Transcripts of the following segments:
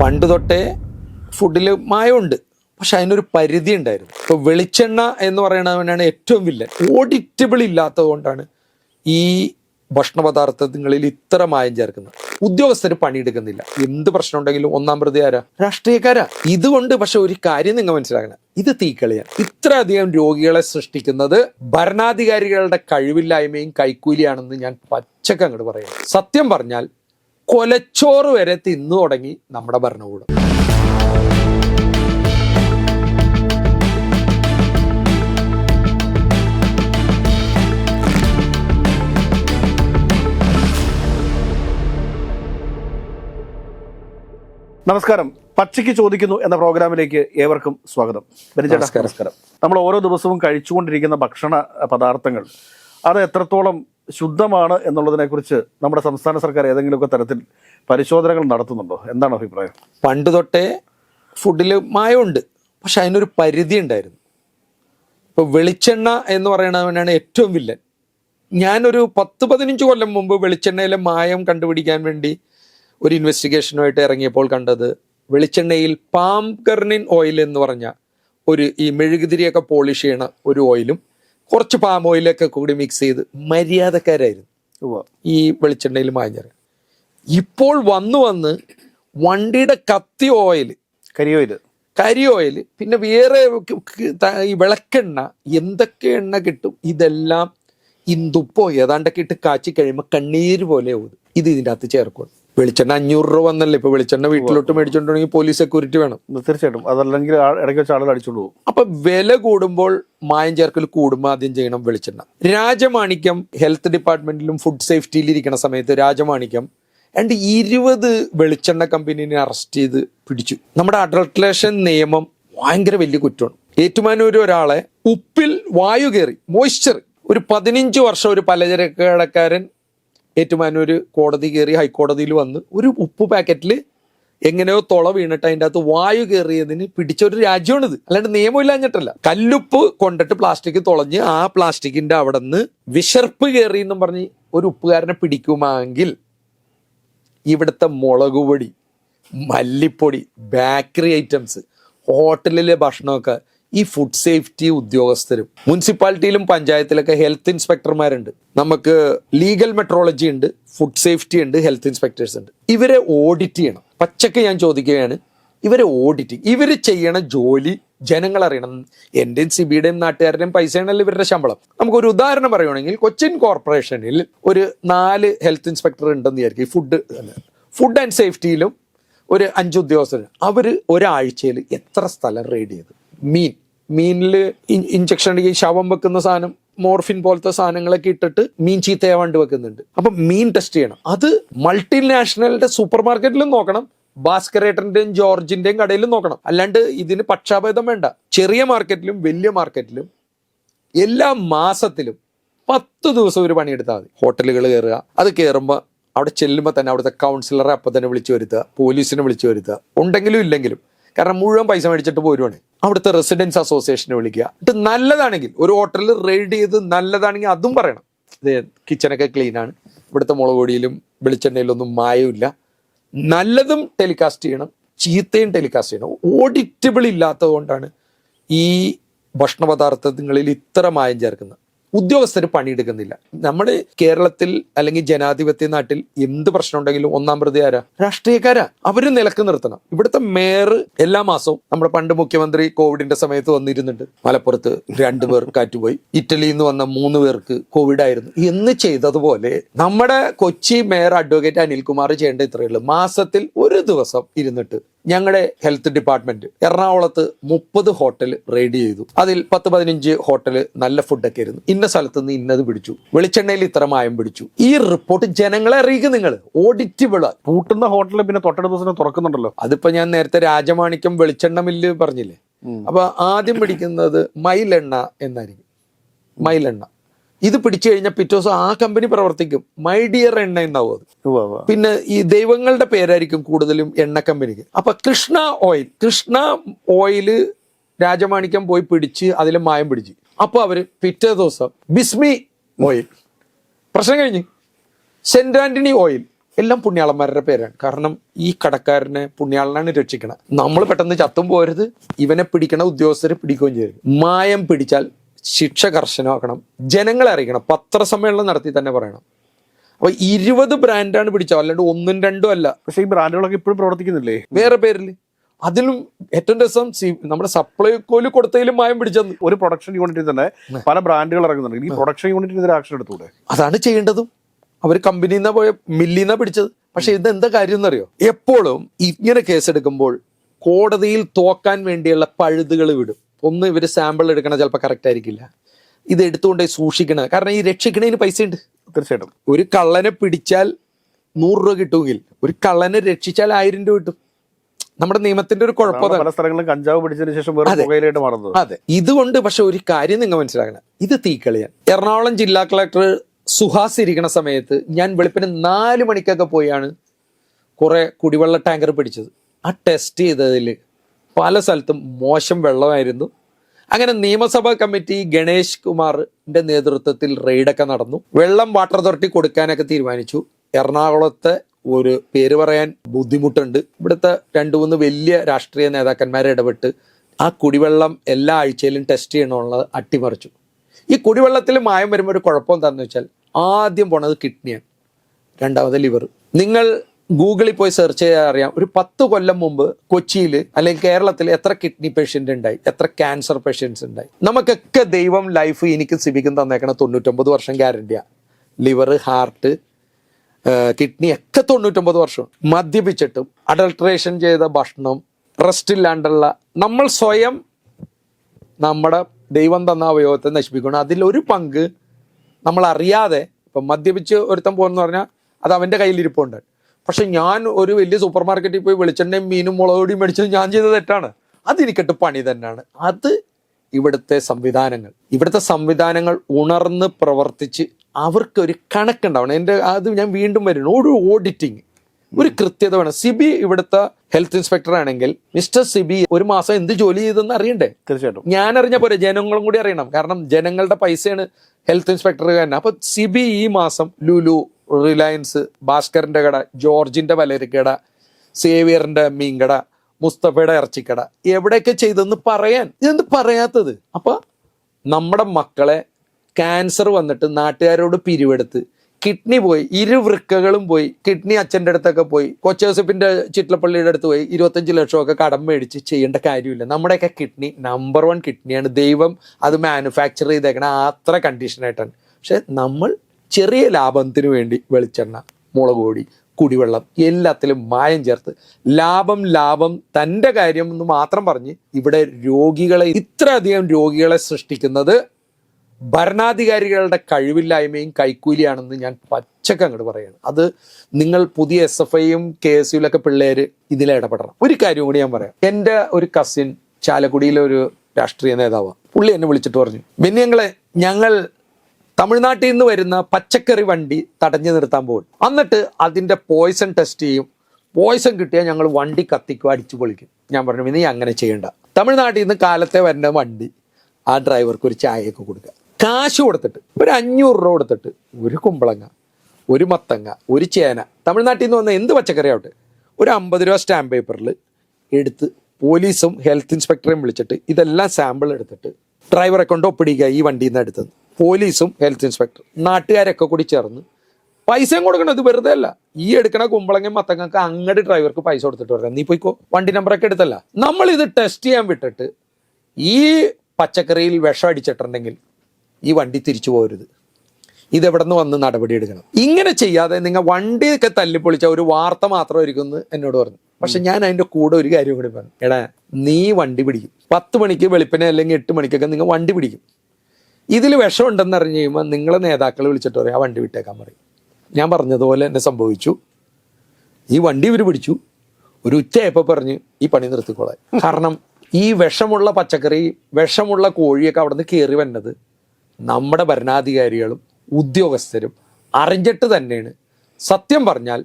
പണ്ട് തൊട്ടേ ഫുഡിൽ മായമുണ്ട്. പക്ഷെ അതിനൊരു പരിധി ഉണ്ടായിരുന്നു. ഇപ്പൊ വെളിച്ചെണ്ണ എന്ന് പറയുന്നവനാണ് ഏറ്റവും വില്ലൻ. ഓഡിറ്റബിൾ ഇല്ലാത്തതുകൊണ്ടാണ് ഈ ഭക്ഷണ പദാർത്ഥങ്ങളിൽ ഇത്ര മായം ചേർക്കുന്നത്. ഉദ്യോഗസ്ഥർ പണിയെടുക്കുന്നില്ല. എന്ത് പ്രശ്നം ഉണ്ടെങ്കിലും ഒന്നാം പ്രതി ആരാ? രാഷ്ട്രീയക്കാരാ. ഇതുകൊണ്ട് പക്ഷെ ഒരു കാര്യം നിങ്ങൾ മനസ്സിലാക്കണം. ഇത് തീക്കളിയാണ്. ഇത്ര അധികം രോഗികളെ സൃഷ്ടിക്കുന്നത് ഭരണാധികാരികളുടെ കഴിവില്ലായ്മയും കൈക്കൂലിയാണെന്ന് ഞാൻ പച്ചക്ക് അങ്ങോട്ട് പറയാം സത്യം പറഞ്ഞാൽ കൊലച്ചോറ് വരെ തിന്നു തുടങ്ങി നമ്മുടെ ഭരണകൂടം. നമസ്കാരം. പക്ഷിക്ക് ചോദിക്കുന്നു എന്ന പ്രോഗ്രാമിലേക്ക് ഏവർക്കും സ്വാഗതം. നമസ്കാരം. നമ്മൾ ഓരോ ദിവസവും കഴിച്ചുകൊണ്ടിരിക്കുന്ന ഭക്ഷണ പദാർത്ഥങ്ങൾ അത് എത്രത്തോളം ശുദ്ധമാണ് എന്നുള്ളതിനെക്കുറിച്ച് നമ്മുടെ സംസ്ഥാന സർക്കാർ ഏതെങ്കിലുമൊക്കെ തരത്തിൽ പരിശോധനകൾ നടത്തുന്നുണ്ടോ? എന്താണ് അഭിപ്രായം? പണ്ട് തൊട്ടേ ഫുഡിൽ മായമുണ്ട്. പക്ഷെ അതിനൊരു പരിധി ഉണ്ടായിരുന്നു. ഇപ്പൊ വെളിച്ചെണ്ണ എന്ന് പറയുന്നവനാണ് ഏറ്റവും വില്ലൻ. ഞാനൊരു പത്ത് പതിനഞ്ച് കൊല്ലം മുമ്പ് വെളിച്ചെണ്ണയിലെ മായം കണ്ടുപിടിക്കാൻ വേണ്ടി ഒരു ഇൻവെസ്റ്റിഗേഷനുമായിട്ട് ഇറങ്ങിയപ്പോൾ കണ്ടത് വെളിച്ചെണ്ണയിൽ പാം ഓയിൽ എന്ന് പറഞ്ഞ ഒരു ഈ മെഴുകുതിരിയൊക്കെ പോളിഷ് ചെയ്യണ ഒരു ഓയിലും കുറച്ച് പാം ഓയിലൊക്കെ കൂടി മിക്സ് ചെയ്ത് മര്യാദക്കാരായിരുന്നു. ഈ വെളിച്ചെണ്ണയിൽ ചേർക്കാൻ ഇപ്പോൾ വന്നു വന്ന് വണ്ടിയുടെ കത്തി ഓയിൽ കരി ഓയിൽ കരി ഓയിൽ പിന്നെ വേറെ ഈ വിളക്കെണ്ണ എന്തൊക്കെ എണ്ണ കിട്ടും? ഇതെല്ലാം ഇന്ദുപ്പോ ഏതാണ്ടൊക്കെ ഇട്ട് കാച്ചി കഴിയുമ്പോൾ കണ്ണീര് പോലെ ഇത് ഇതിന്റെ അകത്ത് ചേർക്കും. വെളിച്ചെണ്ണ അഞ്ഞൂറ് രൂപ വന്നല്ലേ? ഇപ്പൊ വെളിച്ചെണ്ണ വീട്ടിലോട്ട് മേടിച്ചോണ്ടെങ്കിൽ പോലീസ് സെക്യൂരിറ്റി വേണം. തീർച്ചയായിട്ടും. അതല്ലെങ്കിൽ ഇടയ്ക്ക് വെച്ച് ആളുകൾ അടിച്ചോണ്ട് പോകും. അപ്പൊ വില കൂടുമ്പോൾ മായം ചേർക്കൽ കൂടുമ്പോൾ ആദ്യം ചെയ്യണം വെളിച്ചെണ്ണ. രാജമാണിക്യം ഹെൽത്ത് ഡിപ്പാർട്ട്മെന്റിലും ഫുഡ് സേഫ്റ്റിയിൽ ഇരിക്കുന്ന സമയത്ത് രാജമാണിക്യം രണ്ട് ഇരുപത് വെളിച്ചെണ്ണ കമ്പനീനെ അറസ്റ്റ് ചെയ്ത് പിടിച്ചു. നമ്മുടെ അഡൾട്രേഷൻ നിയമം ഭയങ്കര വലിയ കുറ്റമാണ്. ഏറ്റുമാനൂർ ഒരാളെ ഉപ്പിൽ വായു കയറി മോയ്സ്ചർ ഒരു പതിനഞ്ച് വർഷം ഒരു പലചരക്ക് കടക്കാരൻ ഏറ്റുമാനൂർ കോടതി കയറി ഹൈക്കോടതിയിൽ വന്ന് ഒരു ഉപ്പ് പാക്കറ്റിൽ എങ്ങനെയോ തുള വീണിട്ട് അതിന്റെ അകത്ത് വായു കയറിയതിന് പിടിച്ച ഒരു രാജ്യമാണിത്. അല്ലാണ്ട് നിയമമില്ലാഞ്ഞിട്ടല്ല കല്ലുപ്പ് കൊണ്ടിട്ട് പ്ലാസ്റ്റിക് തുളഞ്ഞ് ആ പ്ലാസ്റ്റിക്കിന്റെ അവിടെ നിന്ന് വിശർപ്പ് കയറി എന്നും പറഞ്ഞ് ഒരു ഉപ്പുകാരനെ പിടിക്കുമെങ്കിൽ ഇവിടുത്തെ മുളക് പൊടി മല്ലിപ്പൊടി ബേക്കറി ഐറ്റംസ് ഹോട്ടലിലെ ഭക്ഷണമൊക്കെ ഈ ഫുഡ് സേഫ്റ്റി ഉദ്യോഗസ്ഥരും മുനിസിപ്പാലിറ്റിയിലും പഞ്ചായത്തിലൊക്കെ ഹെൽത്ത് ഇൻസ്പെക്ടർമാരുണ്ട് നമുക്ക് ലീഗൽ മെട്രോളജി ഉണ്ട് ഫുഡ് സേഫ്റ്റി ഉണ്ട് ഹെൽത്ത് ഇൻസ്പെക്ടേഴ്സ് ഉണ്ട്. ഇവരെ ഓഡിറ്റ് ചെയ്യണം. പച്ചക്ക് ഞാൻ ചോദിക്കുകയാണ് ഇവരെ ഓഡിറ്റ് ഇവർ ചെയ്യണ ജോലി ജനങ്ങൾ അറിയണം. എന്റെയും സിബിയുടെയും നാട്ടുകാരുടെയും പൈസയാണല്ലോ ഇവരുടെ ശമ്പളം. നമുക്കൊരു ഉദാഹരണം പറയുകയാണെങ്കിൽ കൊച്ചിൻ കോർപ്പറേഷനിൽ ഒരു നാല് ഹെൽത്ത് ഇൻസ്പെക്ടർ ഉണ്ടെന്ന് വിചാരിക്കും. ഫുഡ് ഫുഡ് ആൻഡ് സേഫ്റ്റിയിലും ഒരു അഞ്ച് ഉദ്യോഗസ്ഥർ അവർ ഒരാഴ്ചയിൽ എത്ര സ്ഥലം റെയ്ഡ് ചെയ്തു? മീൻ. മീനിൽ ഇഞ്ചക്ഷൻ ഈ ശവം വെക്കുന്ന സാധനം മോർഫിൻ പോലത്തെ സാധനങ്ങളൊക്കെ ഇട്ടിട്ട് മീൻ ചീത്തയാവാണ്ട് വെക്കുന്നുണ്ട്. അപ്പൊ മീൻ ടെസ്റ്റ് ചെയ്യണം. അത് മൾട്ടിനാഷണലിന്റെ സൂപ്പർ മാർക്കറ്റിലും നോക്കണം ഭാസ്കരേട്ടന്റെയും ജോർജിന്റെയും കടയിലും നോക്കണം. അല്ലാണ്ട് ഇതിന് പക്ഷാഭേദം വേണ്ട. ചെറിയ മാർക്കറ്റിലും വലിയ മാർക്കറ്റിലും എല്ലാ മാസത്തിലും പത്ത് ദിവസം ഒരു പണിയെടുത്താൽ മതി. ഹോട്ടലുകൾ കയറുക. അത് കയറുമ്പോൾ അവിടെ ചെല്ലുമ്പോൾ തന്നെ അവിടുത്തെ കൗൺസിലറെ അപ്പം തന്നെ വിളിച്ചു വരുത്തുക പോലീസിനെ വിളിച്ചു വരുത്തുക. ഉണ്ടെങ്കിലും ഇല്ലെങ്കിലും കാരണം മുഴുവൻ പൈസ മേടിച്ചിട്ട് പോരുവാണ്. അവിടുത്തെ റെസിഡൻസ് അസോസിയേഷനെ വിളിക്കുക. എന്നിട്ട് നല്ലതാണെങ്കിൽ ഒരു ഹോട്ടലിൽ റെയ്ഡ് ചെയ്ത് നല്ലതാണെങ്കിൽ അതും പറയണം. കിച്ചണൊക്കെ ക്ലീൻ ആണ്. ഇവിടുത്തെ മുളക് പൊടിയിലും വെളിച്ചെണ്ണയിലും ഒന്നും മായമില്ല നല്ലതും ടെലികാസ്റ്റ് ചെയ്യണം. ചീത്തയും ടെലികാസ്റ്റ് ചെയ്യണം. ഓഡിറ്റബിൾ ഇല്ലാത്തത് കൊണ്ടാണ് ഈ ഭക്ഷണ പദാർത്ഥങ്ങളിൽ ഇത്ര മായം ചേർക്കുന്നത്. ഉദ്യോഗസ്ഥർ പണിയെടുക്കുന്നില്ല. നമ്മുടെ കേരളത്തിൽ അല്ലെങ്കിൽ ജനാധിപത്യ നാട്ടിൽ എന്ത് പ്രശ്നം ഉണ്ടെങ്കിലും ഒന്നാം പ്രതി ആരാ? രാഷ്ട്രീയക്കാരാ. അവർ നിലയ്ക്ക് നിർത്തണം. ഇവിടുത്തെ മേയർ എല്ലാ മാസവും നമ്മുടെ പണ്ട് മുഖ്യമന്ത്രി കോവിഡിന്റെ സമയത്ത് വന്നിരുന്നുണ്ട്. മലപ്പുറത്ത് രണ്ടുപേർ കാറ്റുപോയി. ഇറ്റലിയിൽ നിന്ന് വന്ന മൂന്ന് പേർക്ക് കോവിഡ് ആയിരുന്നു എന്ന് ചെയ്തതുപോലെ നമ്മുടെ കൊച്ചി മേയർ അഡ്വക്കേറ്റ് അനിൽകുമാർ ചെയ്യേണ്ട ഇത്രയുള്ളൂ മാസത്തിൽ ഒരു ദിവസം ഇരുന്നിട്ട് ഞങ്ങളുടെ ഹെൽത്ത് ഡിപ്പാർട്ട്മെന്റ് എറണാകുളത്ത് മുപ്പത് ഹോട്ടൽ റെയ്ഡ് ചെയ്തു. അതിൽ പത്ത് പതിനഞ്ച് ഹോട്ടൽ നല്ല ഫുഡൊക്കെ ആയിരുന്നു. ഇന്ന സ്ഥലത്ത് നിന്ന് ഇന്നത് പിടിച്ചു. വെളിച്ചെണ്ണയിൽ ഇത്ര മായം പിടിച്ചു. ഈ റിപ്പോർട്ട് ജനങ്ങളെ അറിയിക്കും നിങ്ങൾ ഓഡിറ്റബിൾ പൂട്ടുന്ന ഹോട്ടലിൽ പിന്നെ തൊട്ടടുത്ത ദിവസം തുറക്കുന്നുണ്ടല്ലോ. അതിപ്പോ ഞാൻ നേരത്തെ രാജമാണിക്യം വെളിച്ചെണ്ണ മില്ല് പറഞ്ഞില്ലേ? അപ്പൊ ആദ്യം പിടിക്കുന്നത് മൈലെണ്ണ എന്നായിരിക്കും. മൈലെണ്ണ. ഇത് പിടിച്ചു കഴിഞ്ഞാൽ പിറ്റേ ദിവസം ആ കമ്പനി പ്രവർത്തിക്കും. മൈ ഡിയർ എണ്ണ എന്നാവും അത്. പിന്നെ ഈ ദൈവങ്ങളുടെ പേരായിരിക്കും കൂടുതലും എണ്ണ കമ്പനിക്ക്. അപ്പൊ കൃഷ്ണ ഓയിൽ. കൃഷ്ണ ഓയിൽ രാജമാണിക്യം പോയി പിടിച്ച് അതിൽ മായം പിടിച്ച്. അപ്പൊ അവർ പിറ്റേ ദിവസം ബിസ്മി ഓയിൽ. പ്രശ്നം കഴിഞ്ഞ്. Saint Antony oil. എല്ലാം പുണ്യാളന്മാരുടെ പേരാണ്. കാരണം ഈ കടക്കാരനെ പുണ്യാളനാണ് രക്ഷിക്കണം. നമ്മൾ പെട്ടെന്ന് ചത്തും പോരുത്. ഇവനെ പിടിക്കണ ഉദ്യോഗസ്ഥരെ പിടിക്കുകയും ചെയ്യരുത്. മായം പിടിച്ചാൽ ശിക്ഷ കർശനമാക്കണം. ജനങ്ങളെ അറിയിക്കണം. പത്രസമ്മേളനം നടത്തി തന്നെ പറയണം. അപ്പൊ ഇരുപത് ബ്രാൻഡാണ് പിടിച്ചത്. അല്ലാണ്ട് ഒന്നും രണ്ടും അല്ല. പക്ഷേ ഈ ബ്രാൻഡുകളൊക്കെ ഇപ്പോഴും പ്രവർത്തിക്കുന്നില്ലേ? വേറെ പേരിൽ അതിലും ഏറ്റവും രസം നമ്മുടെ സപ്ലൈകോൽ കൊടുത്തതിലും മായം പിടിച്ചത് ഒരു പ്രൊഡക്ഷൻ യൂണിറ്റിൽ തന്നെ പല ബ്രാൻഡുകൾ ഇറങ്ങുന്നുണ്ട്. ഈ പ്രൊഡക്ഷൻ യൂണിറ്റിനെതിരെ ആക്ഷൻ എടുത്തൂടെ? അതാണ് ചെയ്യേണ്ടതും. അവർ കമ്പനിയിൽ നിന്നാ പോയ മില്ലിൽ നിന്നാ പിടിച്ചത്. പക്ഷെ ഇത് എന്താ കാര്യം എന്നറിയോ? എപ്പോഴും ഇങ്ങനെ കേസെടുക്കുമ്പോൾ കോടതിയിൽ തോക്കാൻ വേണ്ടിയുള്ള പഴുതുകൾ വിടും. ഒന്ന് ഇവർ സാമ്പിൾ എടുക്കണ ചിലപ്പോൾ കറക്റ്റ് ആയിരിക്കില്ല. ഇത് എടുത്തുകൊണ്ട് സൂക്ഷിക്കണം കാരണം ഈ രക്ഷിക്കണതിന് പൈസ ഉണ്ട് തീർച്ചയായിട്ടും. ഒരു കള്ളനെ പിടിച്ചാൽ നൂറ് രൂപ കിട്ടുമെങ്കിൽ ഒരു കള്ളനെ രക്ഷിച്ചാൽ ആയിരം രൂപ കിട്ടും. നമ്മുടെ നിയമത്തിന്റെ ഒരു കുഴപ്പം പല സ്ഥലങ്ങളിലും കഞ്ചാവ് പിടിച്ചതിന് ശേഷം പുകയിലായിട്ട് മാറുന്നത്. അതെ. ഇതുകൊണ്ട് പക്ഷെ ഒരു കാര്യം നിങ്ങൾ മനസ്സിലാക്കണം. ഇത് തീക്കളിയാണ്. എറണാകുളം ജില്ലാ കളക്ടർ സുഹാസ് ഇരിക്കുന്ന സമയത്ത് ഞാൻ വെളുപ്പിന് നാല് മണിക്കൊക്കെ പോയാണ് കുറെ കുടിവെള്ള ടാങ്കർ പിടിച്ചത്. ആ ടെസ്റ്റ് ചെയ്തതിൽ പല സ്ഥലത്തും മോശം വെള്ളമായിരുന്നു. അങ്ങനെ നിയമസഭാ കമ്മിറ്റി ഗണേഷ് കുമാറിന്റെ നേതൃത്വത്തിൽ റെയ്ഡൊക്കെ നടന്നു. വെള്ളം വാട്ടർ അതോറിറ്റി കൊടുക്കാനൊക്കെ തീരുമാനിച്ചു. എറണാകുളത്തെ ഒരു പേര് പറയാൻ ബുദ്ധിമുട്ടുണ്ട്. ഇവിടുത്തെ രണ്ടു മൂന്ന് വലിയ രാഷ്ട്രീയ നേതാക്കന്മാരെ ഇടപെട്ട് ആ കുടിവെള്ളം എല്ലാ ആഴ്ചയിലും ടെസ്റ്റ് ചെയ്യണമെന്നുള്ളത് അട്ടിമറിച്ചു. ഈ കുടിവെള്ളത്തിൽ മായം വരുമ്പോൾ ഒരു കുഴപ്പം എന്താണെന്ന് വെച്ചാൽ ആദ്യം പോണത് കിഡ്നിയാണ്. രണ്ടാമത് ലിവർ. നിങ്ങൾ ഗൂഗിളിൽ പോയി സെർച്ച് ചെയ്താൽ അറിയാം. ഒരു പത്ത് കൊല്ലം മുമ്പ് കൊച്ചിയിൽ അല്ലെങ്കിൽ കേരളത്തിൽ എത്ര കിഡ്നി പേഷ്യന്റ് ഉണ്ടായി എത്ര ക്യാൻസർ പേഷ്യൻസ് ഉണ്ടായി. നമുക്കൊക്കെ ദൈവം ലൈഫ് എനിക്ക് സിബിക്കും തന്നേക്കണ തൊണ്ണൂറ്റൊമ്പത് വർഷം ഗ്യാരണ്ടിയാണ് ലിവർ ഹാർട്ട് കിഡ്നി ഒക്കെ തൊണ്ണൂറ്റൊമ്പത് വർഷം. മദ്യപിച്ചിട്ടും അഡൾട്രേഷൻ ചെയ്ത ഭക്ഷണം റെസ്റ്റ് ഇല്ലാണ്ടുള്ള നമ്മൾ സ്വയം നമ്മുടെ ദൈവം തന്ന അവയവത്തെ നശിപ്പിക്കണം. അതിലൊരു പങ്ക് നമ്മൾ അറിയാതെ ഇപ്പം മദ്യപിച്ച് ഒരുത്തം പോകുന്നു പറഞ്ഞാൽ അത് അവന്റെ കയ്യിലിരിപ്പുണ്ട് പക്ഷെ ഞാൻ ഒരു വലിയ സൂപ്പർ മാർക്കറ്റിൽ പോയി വെളിച്ചെണ്ണയും മീനും മുളകൊടിയും മേടിച്ചത് ഞാൻ ചെയ്ത തെറ്റാണ്. അതെനിക്കിട്ട് പണി തന്നെയാണ്. അത് ഇവിടുത്തെ സംവിധാനങ്ങൾ. ഇവിടുത്തെ സംവിധാനങ്ങൾ ഉണർന്ന് പ്രവർത്തിച്ച് അവർക്ക് ഒരു കണക്കുണ്ടാവണം. എന്റെ അത് ഞാൻ വീണ്ടും വരുന്നു. ഒരു ഓഡിറ്റിങ് ഒരു കൃത്യത വേണം. സിബി ഇവിടുത്തെ ഹെൽത്ത് ഇൻസ്പെക്ടർ ആണെങ്കിൽ മിസ്റ്റർ സിബി ഒരു മാസം എന്ത് ജോലി ചെയ്തെന്ന് അറിയണ്ടേ? തീർച്ചയായിട്ടും. ഞാൻ അറിഞ്ഞ പോലെ ജനങ്ങളും കൂടി അറിയണം. കാരണം ജനങ്ങളുടെ പൈസയാണ് ഹെൽത്ത് ഇൻസ്പെക്ടർ തന്നെ. അപ്പൊ സിബി ഈ മാസം ലുലു റിലയൻസ് ഭാസ്കറിന്റെ കട ജോർജിന്റെ വലരിക്കട സേവിയറിന്റെ മീൻകട മുസ്തഫയുടെ ഇറച്ചിക്കട എവിടെയൊക്കെ ചെയ്തെന്ന് പറയാൻ ഇതെന്ത് പറയാത്തത്? അപ്പോൾ നമ്മുടെ മക്കളെ ക്യാൻസർ വന്നിട്ട് നാട്ടുകാരോട് പിരിവെടുത്ത് കിഡ്നി പോയി ഇരു വൃക്കകളും പോയി കിഡ്നി അച്ഛന്റെ അടുത്തൊക്കെ പോയി കൊച്ചോസഫിന്റെ ചിറ്റലപ്പള്ളിയുടെ അടുത്ത് പോയി ഇരുപത്തഞ്ച് ലക്ഷമൊക്കെ കടം മേടിച്ച് ചെയ്യേണ്ട കാര്യമില്ല. നമ്മുടെയൊക്കെ കിഡ്നി നമ്പർ വൺ കിഡ്നിയാണ് ദൈവം അത് മാനുഫാക്ചർ ചെയ്തേക്കണ അത്ര കണ്ടീഷനായിട്ടാണ് പക്ഷെ നമ്മൾ ചെറിയ ലാഭത്തിന് വേണ്ടി വെളിച്ചെണ്ണ മുളക് പൊടി കുടിവെള്ളം എല്ലാത്തിലും മായം ചേർത്ത് ലാഭം ലാഭം തന്റെ കാര്യം എന്ന് മാത്രം പറഞ്ഞ് ഇവിടെ രോഗികളെ ഇത്രയധികം രോഗികളെ സൃഷ്ടിക്കുന്നത് ഭരണാധികാരികളുടെ കഴിവില്ലായ്മയും കൈക്കൂലിയാണെന്ന് ഞാൻ പച്ചക്ക് അങ്ങോട്ട് പറയുകയാണ് അത് നിങ്ങൾ പുതിയ എസ് എഫ് ഐയും കെ എസ് യുലൊക്കെ പിള്ളേർ ഇതിൽ ഇടപെടണം. ഒരു കാര്യം കൂടി ഞാൻ പറയാം. എന്റെ ഒരു കസിൻ ചാലക്കുടിയിലെ ഒരു രാഷ്ട്രീയ നേതാവാണ് പുള്ളി എന്നെ വിളിച്ചിട്ട് പറഞ്ഞു പിന്നെ ഞങ്ങളെ ഞങ്ങൾ തമിഴ്നാട്ടിൽ നിന്ന് വരുന്ന പച്ചക്കറി വണ്ടി തടഞ്ഞു നിർത്താൻ പോകും. എന്നിട്ട് അതിന്റെ പോയ്സൺ ടെസ്റ്റ് ചെയ്യും. പോയ്സൺ കിട്ടിയാൽ ഞങ്ങൾ വണ്ടി കത്തിക്കും അടിച്ചു പൊളിക്കും. ഞാൻ പറഞ്ഞു ഇനി അങ്ങനെ ചെയ്യണ്ട. തമിഴ്നാട്ടിൽ നിന്ന് കാലത്തെ വരുന്ന വണ്ടി ആ ഡ്രൈവർക്ക് ഒരു ചായയൊക്കെ കൊടുക്കുക. കാശ് കൊടുത്തിട്ട് ഒരു അഞ്ഞൂറ് രൂപ കൊടുത്തിട്ട് ഒരു കുമ്പളങ്ങ ഒരു മത്തങ്ങ ഒരു ചേന. തമിഴ്നാട്ടിൽ നിന്ന് വന്ന എന്ത് പച്ചക്കറി ആവട്ടെ? ഒരു അമ്പത് രൂപ സ്റ്റാമ്പ് പേപ്പറിൽ എടുത്ത് പോലീസും ഹെൽത്ത് ഇൻസ്പെക്ടറെയും വിളിച്ചിട്ട് ഇതെല്ലാം സാമ്പിൾ എടുത്തിട്ട് ഡ്രൈവറെ കൊണ്ട് ഒപ്പിടിക്കുക ഈ വണ്ടിയിൽ നിന്ന് എടുത്തത്. പോലീസും ഹെൽത്ത് ഇൻസ്പെക്ടർ നാട്ടുകാരൊക്കെ കൂടി ചേർന്ന് പൈസയും കൊടുക്കണം. ഇത് വെറുതെ അല്ല. ഈ എടുക്കണ കുമ്പളങ്ങയും മത്തങ്ങൾക്ക് അങ്ങോട്ട് ഡ്രൈവർക്ക് പൈസ കൊടുത്തിട്ട് വരാം നീ പോയിക്കോ. വണ്ടി നമ്പറൊക്കെ എടുത്തല്ല. നമ്മൾ ഇത് ടെസ്റ്റ് ചെയ്യാൻ വിട്ടിട്ട് ഈ പച്ചക്കറിയിൽ വിഷം അടിച്ചിട്ടുണ്ടെങ്കിൽ ഈ വണ്ടി തിരിച്ചു പോരുത് ഇതെവിടെ നിന്ന് വന്ന് നടപടി എടുക്കണം. ഇങ്ങനെ ചെയ്യാതെ നിങ്ങൾ വണ്ടിയൊക്കെ തല്ലിപ്പൊളിച്ച ഒരു വാർത്ത മാത്രം എന്ന് എന്നോട് പറഞ്ഞു. പക്ഷെ ഞാൻ അതിന്റെ കൂടെ ഒരു കാര്യം കൂടി പറഞ്ഞു. എടാ നീ വണ്ടി പിടിക്കും. പത്ത് മണിക്ക് വെളുപ്പിനെ അല്ലെങ്കിൽ എട്ട് മണിക്കൊക്കെ നിങ്ങൾ വണ്ടി പിടിക്കും. ഇതിൽ വിഷമുണ്ടെന്ന് അറിഞ്ഞു കഴിയുമ്പോൾ നിങ്ങളെ നേതാക്കളെ വിളിച്ചിട്ട് പറയും ആ വണ്ടി വിട്ടേക്കാൻ പറയും. ഞാൻ പറഞ്ഞതുപോലെ എന്നെ സംഭവിച്ചു. ഈ വണ്ടി ഇവർ പിടിച്ചു. ഒരു ഉച്ചയപ്പം പറഞ്ഞ് ഈ പണി നിർത്തിക്കോളാൻ. കാരണം ഈ വിഷമുള്ള പച്ചക്കറി വിഷമുള്ള കോഴിയൊക്കെ അവിടെ നിന്ന് കയറി വന്നത് നമ്മുടെ ഭരണാധികാരികളും ഉദ്യോഗസ്ഥരും അറിഞ്ഞിട്ട് തന്നെയാണ്. സത്യം പറഞ്ഞാൽ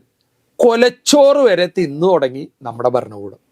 കൊലച്ചോറ് വരെ തിന്നു തുടങ്ങി നമ്മുടെ ഭരണകൂടം.